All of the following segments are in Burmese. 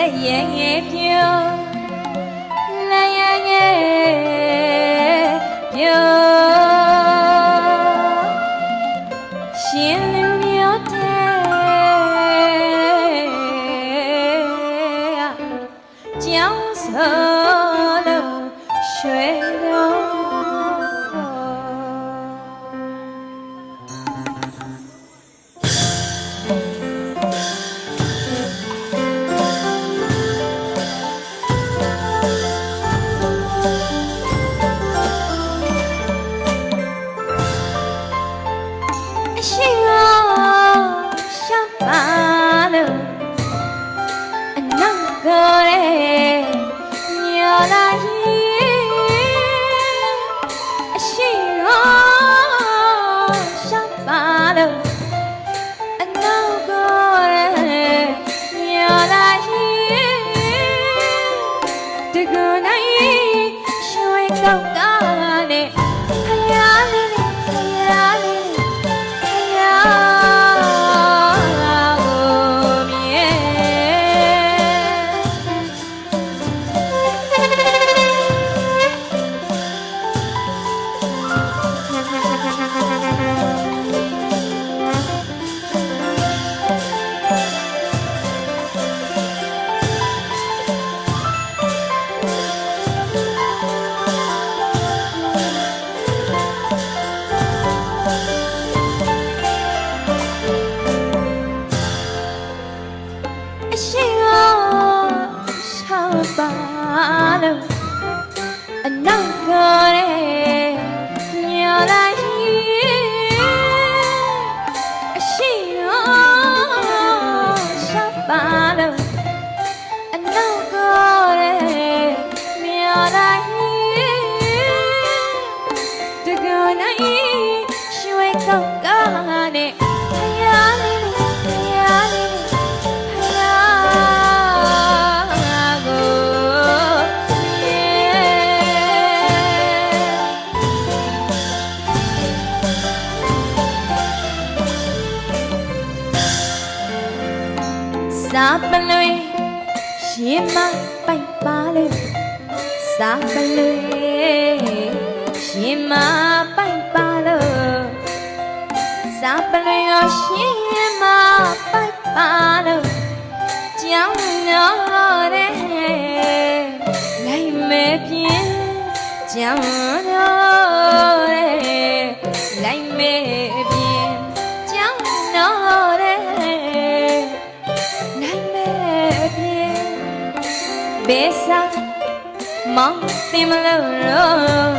လက်ရဲ့ငယ်ပြောလက်ရဲ့ငယ်ပြောရှင်လူမျိုးတဲ့ကြောင်းစော ရွှေကော လို့ မပိုက်ပါလေစာပလွေရှင်မပိုက်ပါလို့စာပလျောရှင်မပိုက်ပါလို့ကြောင်းတော်တဲ့လိုက်မဲ့ပြင်းကြောင်းတော်တဲ့လိုက်မဲ့ မောင်တင်မလို့တော့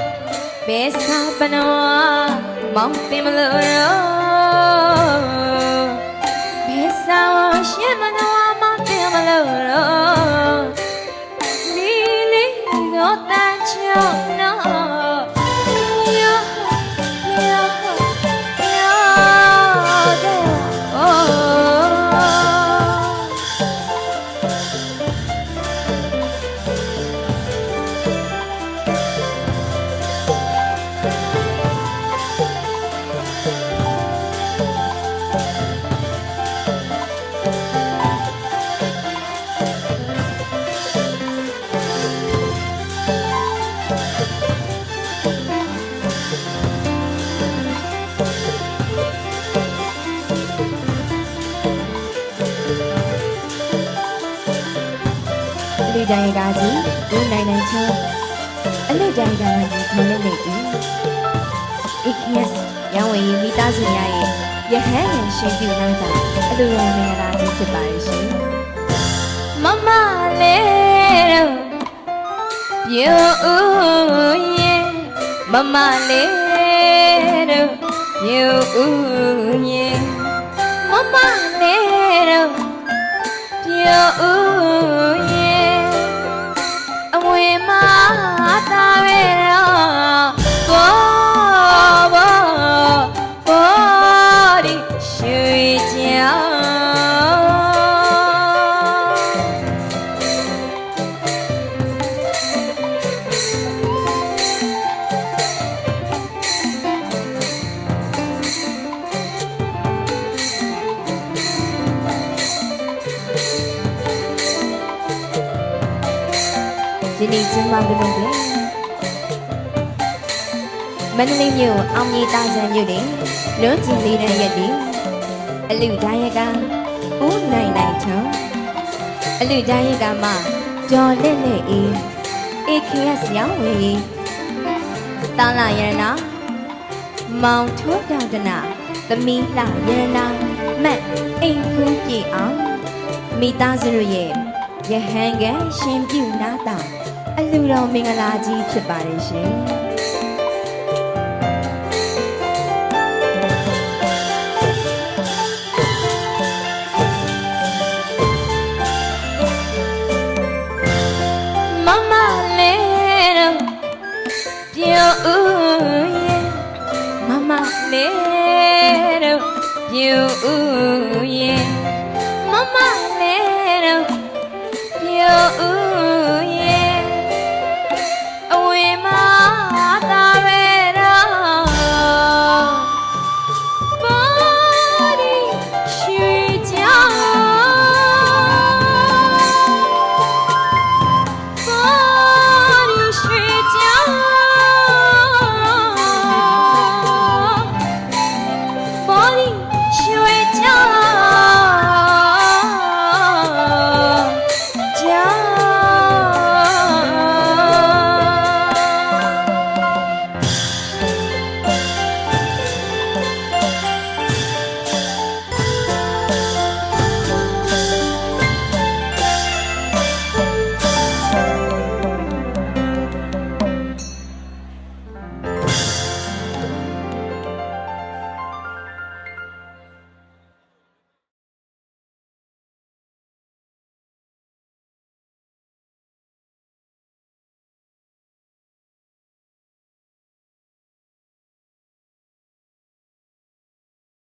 ဘေးစာပနောမောင်တင်မလို့တော့ဘေးစာရှင်မနောမောင်တင်မလို့တော့လီလီတော့တန်ချောင်း လူတိုင်းကကြီးလူနိုင်နိုင်ချောအလူတိုင်းကကြီးခေါ်နေနေပြီ AKS ရောင်းဝယ်ရေးမိသားစုများရဲ့ရဟန်းရန်ရှင်ပြလာတာအလူရောင်မင်္ဂလာကြီးဖြစ်ပါရဲ့ရှင်မမလေးတို့ပြိုဦးရဲ့မမလေးတို့ပြိုဦးရဲ့မမလေးတို့ပြိုဦး ရဲ့အဝေ ယနေ့ကျင်းပပြုလုပ်တယ်မန္တလေးမြို့အောင်မြေတာဆန်မြို့တွင်လွန်ကျင်လေးတဲ့ရက်ဒီအလူဒါယကဦးနိုင်နိုင်ချုံအလူဒါယကမှဒေါ်လက်လက်အေး AKS ရောင်းဝယ်ရေးတာလာရဏနာမောင်ထိုးတောင်တနာသမီးလှရဏနာမတ်အိမ်ဖူးပြေအောင်မိသားစုရဲ့ယဟန်ကရှင်ပြုနာတာ အလူတော်မင်္ဂလာကြီးဖြစ်ပါတယ်ရှင်မမလေးတော့ပြောဦးရဲ့မမလေးတော့ပြောဦးရဲ့မမလေးတော့